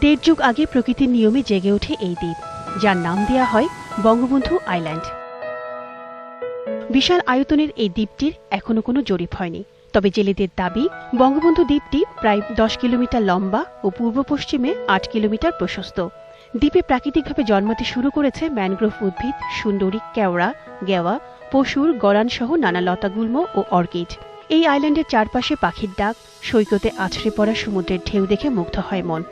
দেড় যুগ আগে প্রকৃতির নিয়মে জেগে ওঠে এই দ্বীপ, যার নাম দেওয়া হয় বঙ্গবন্ধু আইল্যান্ড। বিশাল আয়তনের এই দ্বীপটির এখনও কোনো জরিপ হয়নি, তবে জেলেদের দাবি, বঙ্গবন্ধু দ্বীপটি প্রায় দশ কিলোমিটার লম্বা ও পূর্ব পশ্চিমে আট কিলোমিটার প্রশস্ত। দ্বীপে প্রাকৃতিকভাবে জন্মাতে শুরু করেছে ম্যানগ্রোভ উদ্ভিদ, সুন্দরী কেওড়া, গেওয়া, পশুর গড়ানসহ নানা লতাগুল্ম ও অর্কিড। এই আইল্যান্ডের চারপাশে পাখির ডাক, সৈকতে আছড়ে পড়া সমুদ্রের ঢেউ দেখে মুগ্ধ হয় মন।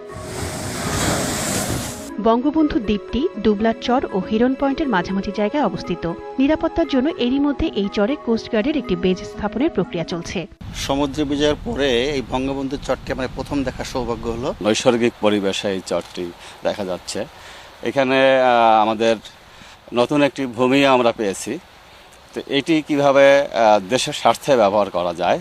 বঙ্গবন্ধু দ্বীপটি দুবলার চর ও হিরন পয়েন্টের মাঝামাঝি জায়গায় অবস্থিত। নিরাপত্তার জন্য এরই মধ্যে এই চরে কোস্টগার্ডের একটি বেজ স্থাপনের প্রক্রিয়া চলছে। সমুদ্র বিজয়ের পরে এই বঙ্গবন্ধু চটকে আমার প্রথম দেখার সৌভাগ্য হলো। নৈসর্গিক পরিবেশে এই চরটি দেখা যাচ্ছে। এখানে আমাদের নতুন একটি ভূমি আমরা পেয়েছি। তো এটি কীভাবে দেশের স্বার্থে ব্যবহার করা যায়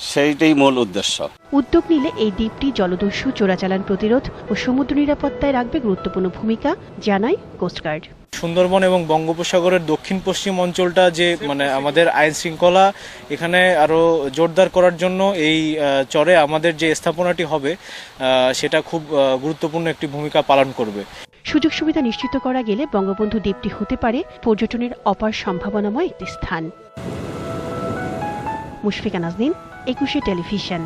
সেইটাই মূল উদ্দেশ্য। উদ্যোগ নিলে এই দ্বীপটি জলদস্যু চোরাচালান প্রতিরোধ ও সমুদ্র নিরাপত্তায় রাখবে গুরুত্বপূর্ণ ভূমিকা জানায় কোস্টগার্ড সুন্দরবন এবং বঙ্গোপসাগরের দক্ষিণ পশ্চিম অঞ্চলটা যে মানে আমাদের আইন শৃঙ্খলা এখানে আরও জোরদার করার জন্য এই আহ, চরে আমাদের যে স্থাপনাটি হবে আহ, সেটা খুব আহ, গুরুত্বপূর্ণ একটি ভূমিকা পালন করবে। সুযোগ সুবিধা নিশ্চিত করা গেলে বঙ্গবন্ধু দ্বীপটি হতে পারে পর্যটনের অপার সম্ভাবনাময় একটি স্থান। মুশফিকা নাজনীন একুশে টেলিভিশন।